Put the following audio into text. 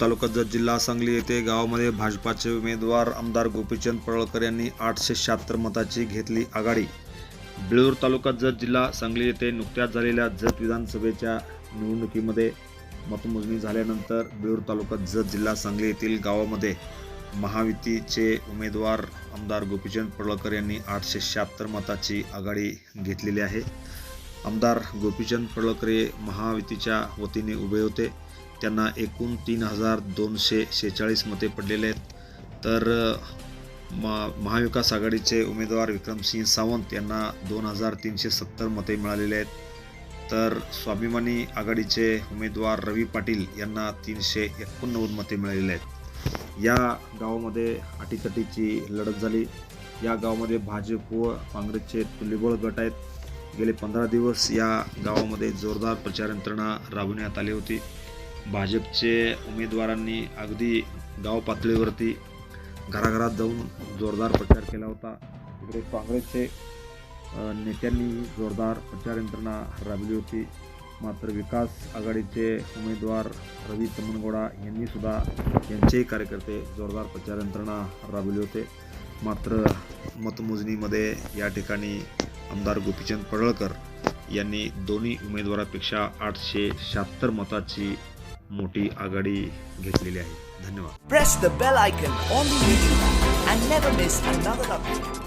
तालुका जत जिल्हा सांगली येथे गावामध्ये भाजपाचे उमेदवार आमदार गोपीचंद पडळकर यांनी आठशे शहात्तर मताची घेतली आघाडी. बेळूर तालुका जत जिल्हा सांगली येथे नुकत्याच झालेल्या जत विधानसभेच्या निवडणुकीमध्ये मतमोजणी झाल्यानंतर बेळूर तालुका जत जिल्हा सांगली येथील गावामध्ये महायुतीचे उमेदवार आमदार गोपीचंद पडळकर यांनी आठशे शहात्तर मताची आघाडी घेतलेली आहे. आमदार गोपीचंद पडळकर हे महायुतीच्या वतीने उभे होते. त्यांना एकूण तीन हजार दोनशे शेहेचाळीस मते पडलेले आहेत. तर म महाविकास आघाडीचे उमेदवार विक्रमसिंह सावंत यांना दोन हजार तीनशे सत्तर मते मिळालेले आहेत. तर स्वाभिमानी आघाडीचे उमेदवार रवी पाटील यांना तीनशे एकोणनव्वद मते मिळालेले आहेत. या गावामध्ये अटीतटीची लढत झाली. या गावामध्ये भाजप व काँग्रेसचे तुल्यबळ गट आहेत. गेले पंधरा दिवस या गावामध्ये जोरदार प्रचार यंत्रणा राबवण्यात आली होती. भाजपचे उमेदवारांनी अगदी गाव पातळीवरती घराघरात जाऊन जोरदार प्रचार केला होता. तिकडे काँग्रेसचे नेत्यांनी जोरदार प्रचार यंत्रणा राबवली होती. मात्र विकास आघाडीचे उमेदवार रवी तमनगोडा यांनी सुद्धा यांचेही कार्यकर्ते जोरदार प्रचार यंत्रणा राबवली होते. मात्र मतमोजणीमध्ये या ठिकाणी आमदार गोपीचंद पडळकर यांनी दोन्ही उमेदवारापेक्षा आठशे शहात्तर मताची मोठी आघाडी घेतलेली आहे धन्यवाद Press the bell icon on the YouTube app and never miss another update.